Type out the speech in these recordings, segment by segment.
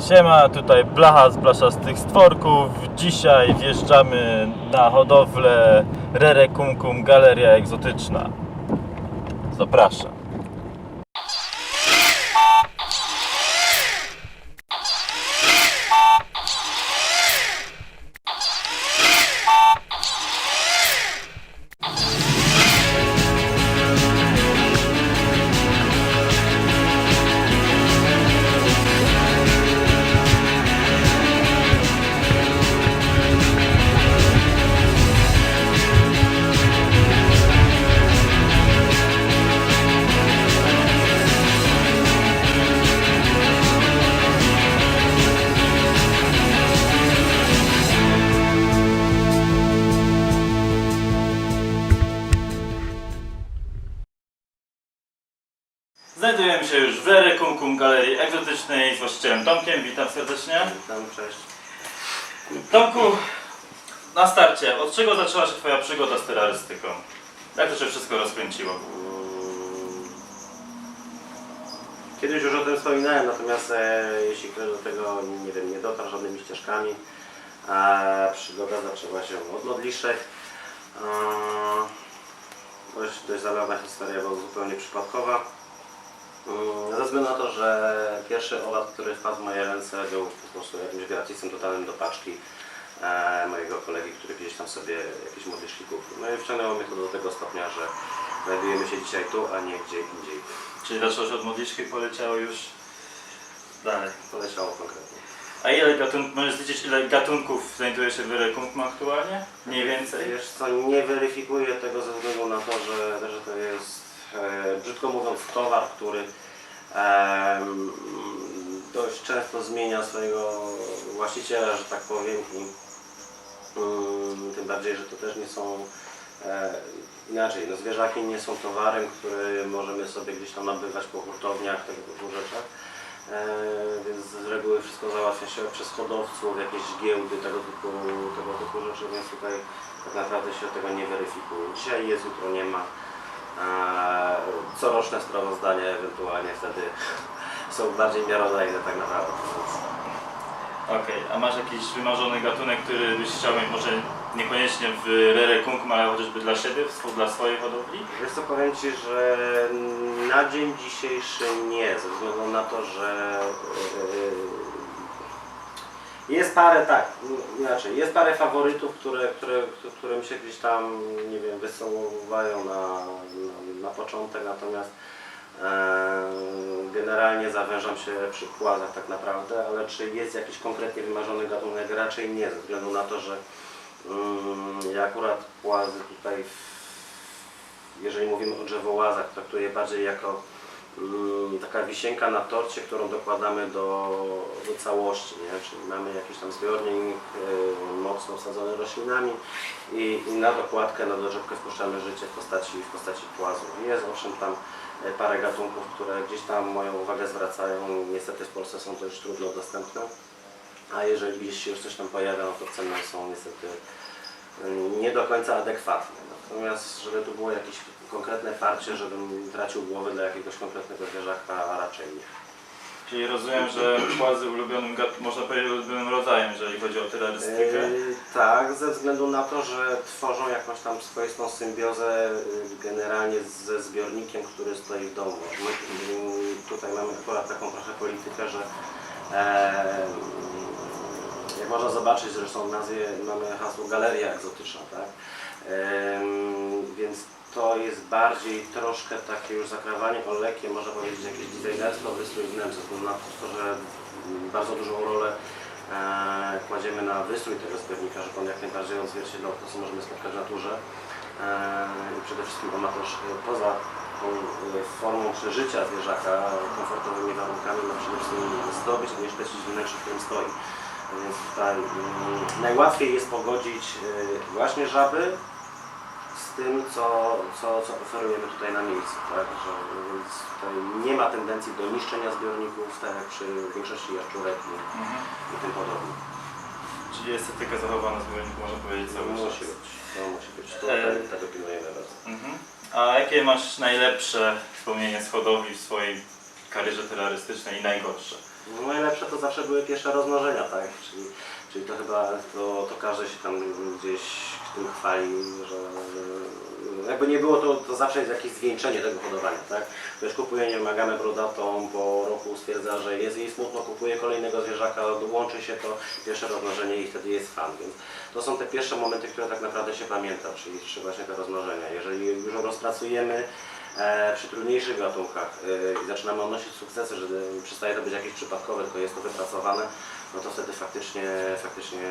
Siema, tutaj Blacha z Blaszastych Stworków. Dzisiaj wjeżdżamy na hodowlę Rere Kum Kum Galeria Egzotyczna. Zapraszam. Znajdujemy się już w Rere Kum Kum Galerii Egzotycznej z właścicielem Tomkiem. Witam serdecznie. Tam, cześć. Tomku, na starcie, od czego zaczęła się Twoja przygoda z terrorystyką? Jak to się wszystko rozkręciło? Kiedyś już o tym wspominałem, natomiast e, jeśli ktoś do tego nie wiem, nie dotarł żadnymi ścieżkami, a przygoda zaczęła się od modliszek. E, dość, dość zabawna historia, bo zupełnie przypadkowa. Mm, Ze względu na to, że pierwszy owad, który wpadł w moje ręce był po prostu jakimś gratisem totalnym do paczki e, mojego kolegi, który gdzieś tam sobie jakieś modliszki kupił. No i wciągnęło mnie to do tego stopnia, że znajdujemy się dzisiaj tu, a nie gdzie indziej. Czyli się od modliszki poleciało już dalej. Poleciało konkretnie. A ile gatunków, możesz zliczyć ile gatunków znajduje się w Rere Kum Kum aktualnie? Mniej więcej? Wiesz co, nie weryfikuję tego ze względu na to, że, że to jest, brzydko mówiąc, towar, który dość często zmienia swojego właściciela, że tak powiem. Mm, tym bardziej, że to też nie są e, inaczej. No, zwierzaki nie są towarem, który możemy sobie gdzieś tam nabywać po hurtowniach, tego typu rzeczach. E, więc z reguły wszystko załatwia się przez hodowców, jakieś giełdy, tego typu, tego typu rzeczy, więc tutaj tak naprawdę się tego nie weryfikuje. Dzisiaj jest, jutro nie ma. E, coroczne sprawozdania ewentualnie wtedy są bardziej miarodajne tak naprawdę. Okej, a masz jakiś wymarzony gatunek, który byś chciał mieć może niekoniecznie w Rere ale chociażby dla siebie, dla swojej hodowli? Wiesz co, powiem Ci, że na dzień dzisiejszy nie, ze względu na to, że yy, jest parę, tak, inaczej, jest parę faworytów, które, które, mi się gdzieś tam, nie wiem, wysuwają na, na, na początek, natomiast e, generalnie zawężam się przy płazach tak naprawdę, ale czy jest jakiś konkretnie wymarzony gatunek? Raczej nie, ze względu na to, że mm, ja akurat płazy tutaj w jeżeli mówimy o drzewołazach, traktuję bardziej jako taka wisienka na torcie, którą dokładamy do, do całości, nie? czyli mamy jakiś tam zbiornik y, mocno wsadzony roślinami i, i na dokładkę, na doczepkę wpuszczamy życie w postaci, w postaci płazu. Jest owszem tam y, parę gatunków, które gdzieś tam moją uwagę zwracają, niestety w Polsce są dość trudno dostępne, a jeżeli gdzieś się już coś tam pojawia, no to ceny są niestety nie do końca adekwatne. Natomiast, żeby tu było jakieś konkretne parcie, żebym tracił głowę dla jakiegoś konkretnego zwierzaka, a raczej nie. Czyli rozumiem, że płazy ulubionym, gat- można powiedzieć ulubionym rodzajem, jeżeli chodzi o terrorystykę. Yy, tak, ze względu na to, że tworzą jakąś tam swoistą symbiozę yy, generalnie ze zbiornikiem, który stoi w domu. My yy, tutaj mamy akurat taką trochę politykę, że e, jak można zobaczyć, zresztą w nazwie mamy hasło Galeria Egzotyczna, tak? Em, więc to jest bardziej troszkę takie już zakrawanie o lekkie, można powiedzieć jakieś designerstwo, wystrój wnętrz, ze względu na to, że bardzo dużą rolę e, kładziemy na wystrój tego zbiornika, żeby on jak najbardziej odzwierciedlał to, co możemy spotkać w naturze. E, I przede wszystkim on ma też e, poza tą e, formą przeżycia zwierzaka, komfortowymi warunkami, ma przede wszystkim zdobyć, onieśmiecić wnętrze, w którym stoi. Więc tutaj mm, najłatwiej jest pogodzić e, właśnie żaby z tym, co, co, co oferujemy tutaj na miejscu. Tak? Że, więc tutaj nie ma tendencji do niszczenia zbiorników, tak jak przy większości jaszczurek i, Mhm. i tym podobnym. Czyli estetyka zachowana w zbiorniku, można powiedzieć cały czas. Musi być. To musi być. To, E, tego, tego pilnujemy bardzo. Mhm. A jakie masz najlepsze wspomnienie z hodowli w swojej karierze terrorystycznej i najgorsze? No najlepsze zawsze były pierwsze rozmnożenia, tak? Czyli, czyli to chyba to, to każdy się tam gdzieś tym chwali, że jakby nie było to, to zawsze jest jakieś zwieńczenie tego hodowania, tak? Ktoś kupuje, nie wymagamy brodatą, po roku stwierdza, że jest jej smutno, kupuje kolejnego zwierzaka, łączy się to pierwsze rozmnożenie i wtedy jest fan, więc to są te pierwsze momenty, które tak naprawdę się pamięta, czyli właśnie te rozmnożenia. Jeżeli już rozpracujemy przy trudniejszych gatunkach e, i zaczynamy odnosić sukcesy, że e, przestaje to być jakieś przypadkowe, tylko jest to wypracowane, no to wtedy faktycznie, faktycznie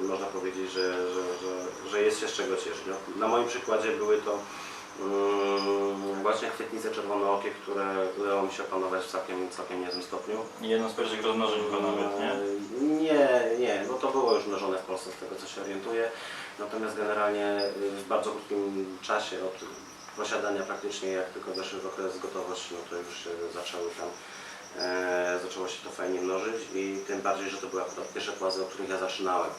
e, można powiedzieć, że, że, że, że jest się z czego cieszyć. No, na moim przykładzie były to mm, właśnie chwytnice czerwonookie, które udało mi się opanować w całkiem, całkiem niezłym stopniu. Jedno z pierwszych rozmnożeń chyba nawet, nie? Nie, nie, bo to było już mnożone w Polsce z tego co się orientuję. Natomiast generalnie w bardzo krótkim czasie od posiadania praktycznie jak tylko weszły w okres gotowości, no to już się zaczęły tam e, zaczęło się to fajnie mnożyć i tym bardziej, że to były akurat pierwsze płazy, od których ja zaczynałem.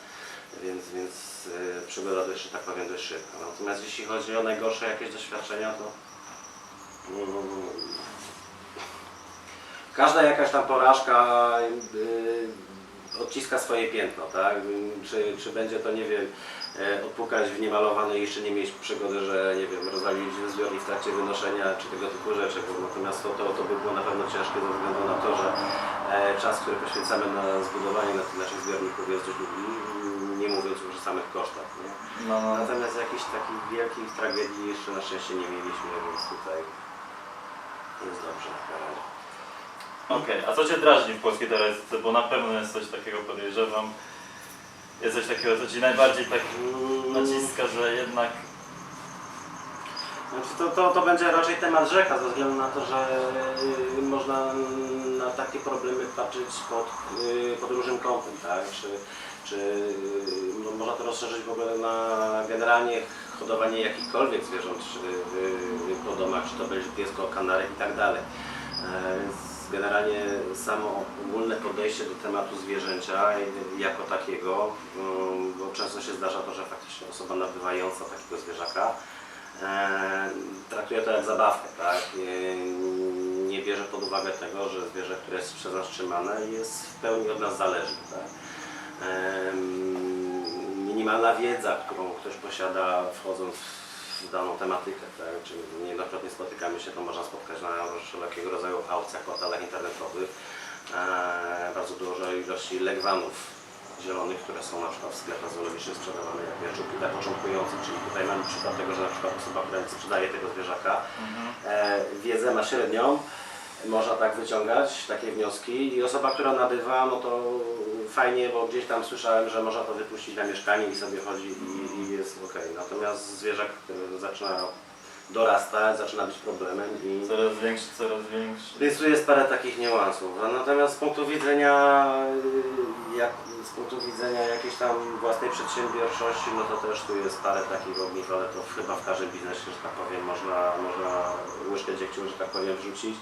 Więc, więc y, przygoda to jeszcze tak powiem dość szybko. Natomiast jeśli chodzi o najgorsze jakieś doświadczenia, to mm, Każda jakaś tam porażka y, odciska swoje piętno, tak? Czy, czy będzie to, nie wiem, e, odpukać w niemalowane i jeszcze nie mieć przygody, że, nie wiem, rozwaliliśmy zbiornik w trakcie wynoszenia, czy tego typu rzeczy. Bo Natomiast to, to, to by było na pewno ciężkie ze względu na to, że e, czas, który poświęcamy na zbudowanie na naszych zbiorników jest dość długi, nie mówiąc już o samych kosztach? No, no. Natomiast jakichś takich wielkich tragedii jeszcze na szczęście nie mieliśmy, więc tutaj jest dobrze na razie. Okej, a co Cię drażni w polskiej telewizycji? Bo na pewno jest coś takiego, podejrzewam. Jest coś takiego, co Ci najbardziej tak naciska, że jednak... Znaczy to, to, to będzie raczej temat rzeka, ze względu na to, że y, można na takie problemy patrzeć pod, y, pod różnym kątem, tak? Czy, czy no, można to rozszerzyć w ogóle na generalnie hodowanie jakichkolwiek zwierząt czy, po domach, czy to będzie piesko, kanarek i tak dalej. E, Więc generalnie samo ogólne podejście do tematu zwierzęcia jako takiego, y, bo często się zdarza to, że faktycznie osoba nabywająca takiego zwierzaka e, traktuje to jak zabawkę, tak? Nie, bierze pod uwagę tego, że zwierzę, które jest przez nas trzymane jest w pełni od nas zależne, tak? Minimalna wiedza, którą ktoś posiada wchodząc w daną tematykę, tak? Czyli niejednokrotnie spotykamy się, to można spotkać na wszelkiego rodzaju aukcjach, portalach internetowych. E, bardzo dużo ilości legwanów zielonych, które są na przykład w sklepach zoologicznych sprzedawane jako jaszczurki dla początkujących, czyli tutaj mamy przykład tego, że na przykład osoba, która sprzedaje tego zwierzaka, e, wiedzę ma średnią, można tak wyciągać takie wnioski i osoba, która nabywa, no to fajnie, bo gdzieś tam słyszałem, że można to wypuścić na mieszkanie i sobie chodzi i, i jest ok. Natomiast zwierzak, który zaczyna dorastać, zaczyna być problemem i Coraz większy, coraz większy. więc tu jest parę takich niuansów. Natomiast z punktu widzenia y, jak, z punktu widzenia jakiejś tam własnej przedsiębiorczości, no to też tu jest parę takich ogniw, ale to chyba w każdym biznesie, że tak powiem, można, można łyżkę dziegciu, że tak powiem, wrzucić.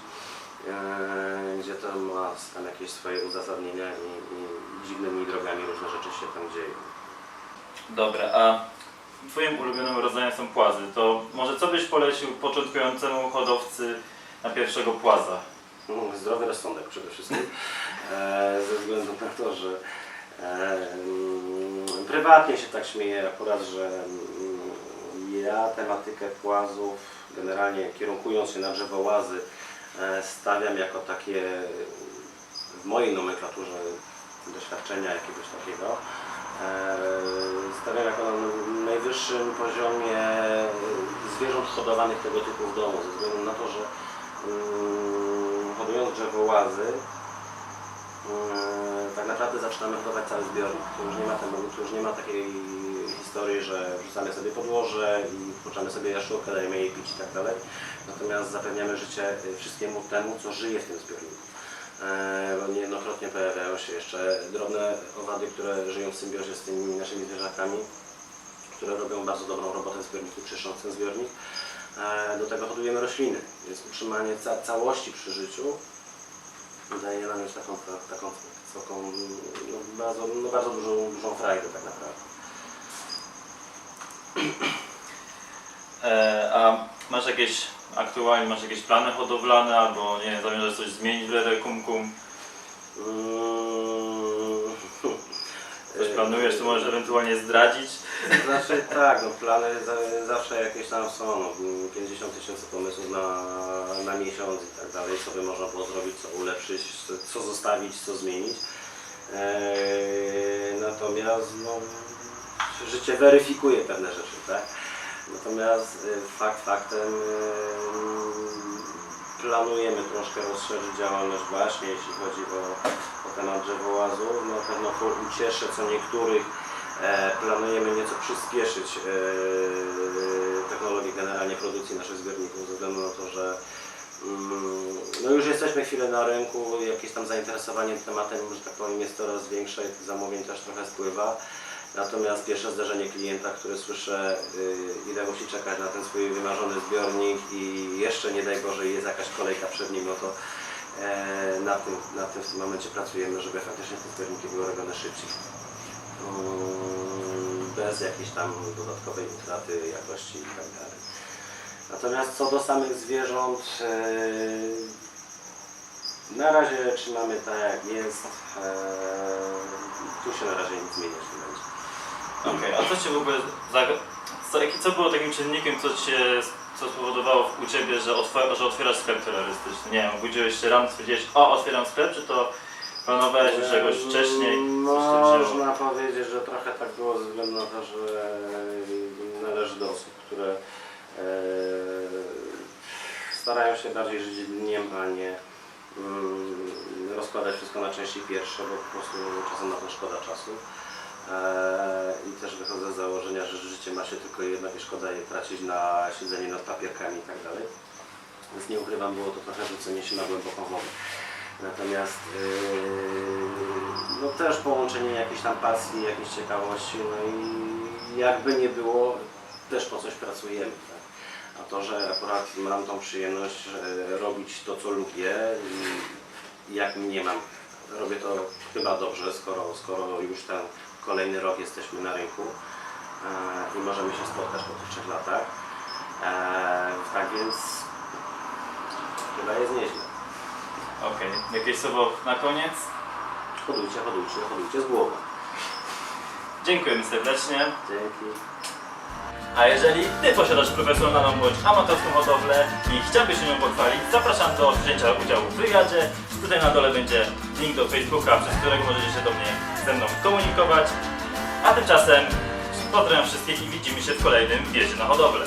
E, Gdzie to ma tam jakieś swoje uzasadnienia i, i dziwnymi drogami różne rzeczy się tam dzieją. Dobra, a Twoim ulubionym rodzajem są płazy. To może co byś polecił początkującemu hodowcy na pierwszego płaza? Mm, Zdrowy rozsądek przede wszystkim, e, ze względu na to, że e, prywatnie się tak śmieję akurat, że mm, ja tematykę płazów, generalnie kierunkując się na drzewołazy, e, stawiam jako takie w mojej nomenklaturze doświadczenia jakiegoś takiego. e, Stawiam jako na najwyższym poziomie zwierząt hodowanych tego typu w domu, ze względu na to, że mm, hodując drzewołazy, tak naprawdę zaczynamy hodować cały zbiornik. Tu już nie ma, już nie ma takiej historii, że wrzucamy sobie podłoże i wpuszczamy sobie jaszczurkę, dajemy jej pić i tak dalej. Natomiast zapewniamy życie y, wszystkiemu temu, co żyje w tym zbiorniku. E, niejednokrotnie pojawiają się jeszcze drobne owady, które żyją w symbiozie z tymi naszymi zwierzakami, które robią bardzo dobrą robotę w zbiorniku, czyszcząc ten zbiornik. E, Do tego hodujemy rośliny, więc utrzymanie ca całości przy życiu daje nam już taką, taką, taką no, bardzo, no, bardzo dużą, dużą frajdę tak naprawdę. E, a masz jakieś aktualnie masz jakieś plany hodowlane albo nie wiem, zamierzasz coś zmienić w Lere Kum Kum? Mm, Coś planujesz, to możesz ewentualnie zdradzić. Znaczy tak, no plany za, zawsze jakieś tam są, no, 50 tysięcy pomysłów na, na miesiąc i tak dalej, co by można było zrobić, co ulepszyć, co, zostawić, co zmienić. Eee, natomiast no, życie weryfikuje pewne rzeczy, tak? Natomiast y, fakt faktem y, planujemy troszkę rozszerzyć działalność właśnie, jeśli chodzi o, o temat drzewołazów. Na pewno po- ucieszę co niektórych E, Planujemy nieco przyspieszyć e, technologię generalnie produkcji naszych zbiorników ze względu na to, że mm, no już jesteśmy chwilę na rynku, jakieś tam zainteresowanie tematem, że tak powiem, jest coraz większe zamówień też trochę spływa. Natomiast pierwsze zderzenie klienta, który słyszę, y, ile musi czekać na ten swój wymarzony zbiornik i jeszcze nie daj Boże jest jakaś kolejka przed nim, no to e, nad tym, nad tym w tym momencie pracujemy, żeby faktycznie te zbiorniki były robione szybciej bez jakiejś tam dodatkowej utraty jakości i tak. Natomiast co do samych zwierząt, yy, na razie trzymamy tak jak jest. Yy, tu się na razie nic zmieniać nie będzie. Okej, a co cię w ogóle, co, co było takim czynnikiem, co cię, co spowodowało u Ciebie, że, że otwierasz sklep terrorystyczny? Nie wiem, obudziłeś się rano, stwierdziłeś, o otwieram sklep, czy to planowałeś już wcześniej? Coś cię wzięło? można powiedzieć, że trochę tak było ze względu na to, że należy do osób, które e, starają się bardziej żyć dniem, a nie mm, rozkładać wszystko na części pierwsze, bo po prostu czasem na to szkoda czasu. E, I też wychodzę z założenia, że życie ma się tylko jedno i szkoda je tracić na siedzenie nad papierkami i tak dalej. Więc nie ukrywam, było to trochę rzucenie się na głęboką wodę. Natomiast yy, no też połączenie jakiejś tam pasji, jakiejś ciekawości, no i jakby nie było, też po coś pracujemy. Tak? A to, że akurat mam tą przyjemność robić to, co lubię, jak nie mam, robię to chyba dobrze, skoro, skoro już ten kolejny rok jesteśmy na rynku e, i możemy się spotkać po tych trzech latach. E, tak więc chyba jest nieźle. Okej, jakieś słowo na koniec? Hodujcie, hodujcie, hodujcie z głową. Dziękujemy serdecznie. Dzięki. A jeżeli Ty posiadasz profesjonalną bądź amatorską hodowlę i chciałbyś się nią pochwalić, zapraszam do wzięcia udziału w wywiadzie. Tutaj na dole będzie link do Facebooka, przez którego możecie się do mnie ze mną komunikować. A tymczasem pozdrawiam wszystkich i widzimy się w kolejnym wjeździe na hodowlę.